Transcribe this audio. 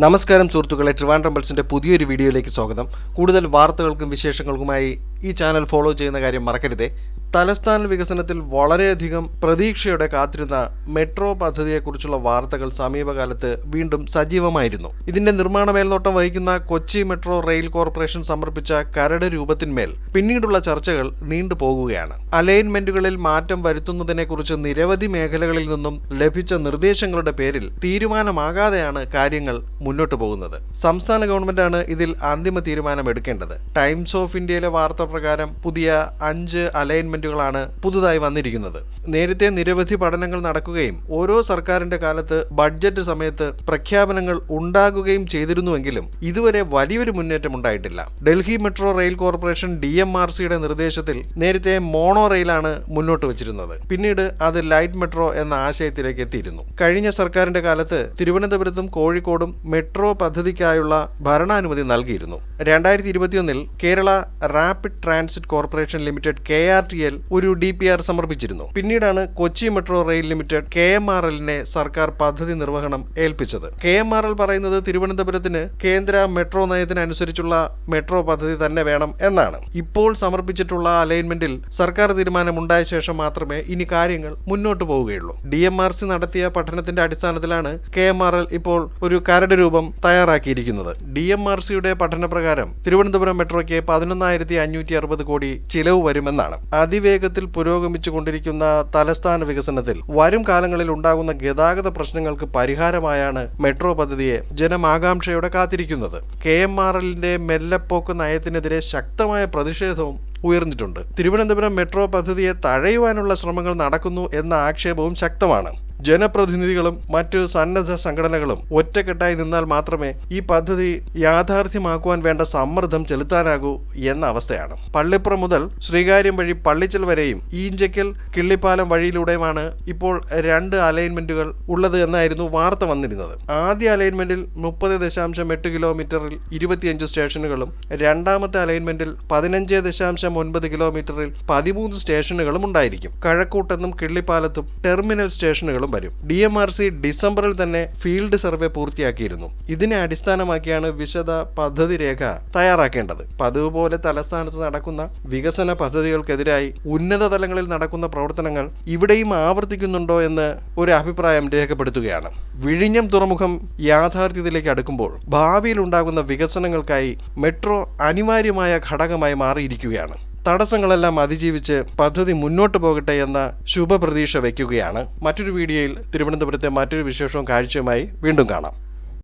നമസ്കാരം സുഹൃത്തുക്കളെ ട്രിവാൻഡ്രം പൾസിന്റെ പുതിയൊരു വീഡിയോയിലേക്ക് സ്വാഗതം. കൂടുതൽ വാർത്തകൾക്കും വിശേഷങ്ങൾക്കുമായി ഈ ചാനൽ ഫോളോ ചെയ്യുന്ന കാര്യം മറക്കരുതേ. തലസ്ഥാന വികസനത്തിൽ വളരെയധികം പ്രതീക്ഷയോടെ കാത്തിരുന്ന മെട്രോ പദ്ധതിയെക്കുറിച്ചുള്ള വാർത്തകൾ സമീപകാലത്ത് വീണ്ടും സജീവമായിരുന്നു. ഇതിന്റെ നിർമ്മാണ മേൽനോട്ടം വഹിക്കുന്ന കൊച്ചി മെട്രോ റെയിൽ കോർപ്പറേഷൻ സമർപ്പിച്ച കരട് രൂപത്തിന്മേൽ പിന്നീടുള്ള ചർച്ചകൾ നീണ്ടുപോകുകയാണ് അലൈൻമെന്റുകളിൽ മാറ്റം വരുത്തുന്നതിനെക്കുറിച്ച് നിരവധി മേഖലകളിൽ നിന്നും ലഭിച്ച നിർദ്ദേശങ്ങളുടെ പേരിൽ തീരുമാനമാകാതെയാണ് കാര്യങ്ങൾ മുന്നോട്ടു പോകുന്നത്. സംസ്ഥാന ഗവൺമെന്റാണ് ഇതിൽ അന്തിമ തീരുമാനം എടുക്കേണ്ടത് ടൈംസ് ഓഫ് ഇന്ത്യയിലെ വാർത്ത പ്രകാരം പുതിയ അഞ്ച് അലൈൻമെന്റുകളാണ് പുതുതായി വന്നിരിക്കുന്നത്. നേരത്തെ നിരവധി പഠനങ്ങൾ നടക്കുകയും ഓരോ സർക്കാരിന്റെ കാലത്ത് ബഡ്ജറ്റ് സമയത്ത് പ്രഖ്യാപനങ്ങൾ ഉണ്ടാകുകയും ചെയ്തിരുന്നുവെങ്കിലും ഇതുവരെ വലിയൊരു മുന്നേറ്റം ഉണ്ടായിട്ടില്ല. Delhi metro rail corporation D M R സിയുടെ നിർദ്ദേശത്തിൽ നേരത്തെ മോണോ റെയിലാണ് മുന്നോട്ട് വച്ചിരുന്നത്. പിന്നീട് അത് ലൈറ്റ് മെട്രോ എന്ന ആശയത്തിലേക്ക് എത്തിയിരുന്നു. കഴിഞ്ഞ സർക്കാരിന്റെ കാലത്ത് തിരുവനന്തപുരത്തും കോഴിക്കോടും മെട്രോ പദ്ധതിക്കായുള്ള ഭരണാനുമതി നൽകിയിരുന്നു. രണ്ടായിരത്തി ഇരുപത്തിയൊന്നിൽ Kerala rapid transit corporation limited K R T ഒരു ഡി പി ആർ സമർപ്പിച്ചിരുന്നു. പിന്നീടാണ് Kochi metro rail limited K M R എല്ലിനെ സർക്കാർ പദ്ധതി നിർവഹണം ഏൽപ്പിച്ചത്. കെ എം ആർ എൽ പറയുന്നത് തിരുവനന്തപുരത്തിന് കേന്ദ്ര മെട്രോ നയത്തിനനുസരിച്ചുള്ള മെട്രോ പദ്ധതി തന്നെ വേണം എന്നാണ്. ഇപ്പോൾ സമർപ്പിച്ചിട്ടുള്ള അലൈൻമെന്റിൽ സർക്കാർ തീരുമാനമുണ്ടായ ശേഷം മാത്രമേ ഇനി കാര്യങ്ങൾ മുന്നോട്ട് പോവുകയുള്ളൂ. ഡി എം ആർ സി നടത്തിയ പഠനത്തിന്റെ അടിസ്ഥാനത്തിലാണ് കെ എം ആർ എൽ ഇപ്പോൾ ഒരു കരട് രൂപം തയ്യാറാക്കിയിരിക്കുന്നത്. ഡി എം ആർ സിയുടെ പഠനപ്രകാരം തിരുവനന്തപുരം മെട്രോയ്ക്ക് പതിനൊന്നായിരത്തി അഞ്ഞൂറ്റി അറുപത് കോടി ചിലവ് വരുമെന്നാണ്. അതിവേഗത്തിൽ പുരോഗമിച്ചു കൊണ്ടിരിക്കുന്ന തലസ്ഥാന വികസനത്തിൽ വരും കാലങ്ങളിൽ ഉണ്ടാകുന്ന ഗതാഗത പ്രശ്നങ്ങൾക്ക് പരിഹാരമായാണ് മെട്രോ പദ്ധതിയെ ജനമാകാംക്ഷയോടെ കാത്തിരിക്കുന്നത്. കെ എം ആർ എല്ലിന്റെ മെല്ലപ്പോക്ക് നയത്തിനെതിരെ ശക്തമായ പ്രതിഷേധവും ഉയർന്നിട്ടുണ്ട്. തിരുവനന്തപുരം മെട്രോ പദ്ധതിയെ തഴയുവാനുള്ള ശ്രമങ്ങൾ നടക്കുന്നു എന്ന ആക്ഷേപവും ശക്തമാണ്. ജനപ്രതിനിധികളും മറ്റ് സന്നദ്ധ സംഘടനകളും ഒറ്റക്കെട്ടായി നിന്നാൽ മാത്രമേ ഈ പദ്ധതി യാഥാർത്ഥ്യമാക്കുവാൻ വേണ്ട സമ്മർദ്ദം ചെലുത്താനാകൂ എന്ന അവസ്ഥയാണ്. പള്ളിപ്പുറം മുതൽ ശ്രീകാര്യം വഴി പള്ളിച്ചൽ വരെയും ഈഞ്ചക്കൽ കിള്ളിപ്പാലം വഴിയിലൂടെയുമാണ് ഇപ്പോൾ രണ്ട് അലൈൻമെന്റുകൾ ഉള്ളത് എന്നായിരുന്നു വാർത്ത വന്നിരുന്നത്. ആദ്യ അലൈൻമെന്റിൽ മുപ്പത് ദശാംശം എട്ട് കിലോമീറ്ററിൽ ഇരുപത്തിയഞ്ച് സ്റ്റേഷനുകളും രണ്ടാമത്തെ അലൈൻമെന്റിൽ പതിനഞ്ച് ദശാംശം ഒൻപത് കിലോമീറ്ററിൽ പതിമൂന്ന് സ്റ്റേഷനുകളും ഉണ്ടായിരിക്കും. കഴക്കൂട്ടെന്നും കിള്ളിപ്പാലത്തും ടെർമിനൽ സ്റ്റേഷനുകളും വരും. ഡി എം ആർ സി ഡിസംബറിൽ തന്നെ ഫീൽഡ് സർവേ പൂർത്തിയാക്കിയിരുന്നു. ഇതിനെ അടിസ്ഥാനമാക്കിയാണ് വിശദ പദ്ധതി രേഖ തയ്യാറാക്കേണ്ടത്. പതിവ് പോലെ തലസ്ഥാനത്ത് നടക്കുന്ന വികസന പദ്ധതികൾക്കെതിരായി ഉന്നത തലങ്ങളിൽ നടക്കുന്ന പ്രവർത്തനങ്ങൾ ഇവിടെയും ആവർത്തിക്കുന്നുണ്ടോ എന്ന് ഒരു അഭിപ്രായം രേഖപ്പെടുത്തുകയാണ്. വിഴിഞ്ഞം തുറമുഖം യാഥാർത്ഥ്യത്തിലേക്ക് അടുക്കുമ്പോൾ ഭാവിയിൽ ഉണ്ടാകുന്ന വികസനങ്ങൾക്കായി മെട്രോ അനിവാര്യമായ ഘടകമായി മാറിയിരിക്കുകയാണ്. തടസ്സങ്ങളെല്ലാം അതിജീവിച്ച് പദ്ധതി മുന്നോട്ട് പോകട്ടെ എന്ന ശുഭപ്രതീക്ഷ വയ്ക്കുകയാണ്. മറ്റൊരു വീഡിയോയിൽ തിരുവനന്തപുരത്തെ മറ്റൊരു വിശേഷവും കാഴ്ചയുമായി വീണ്ടും കാണാം.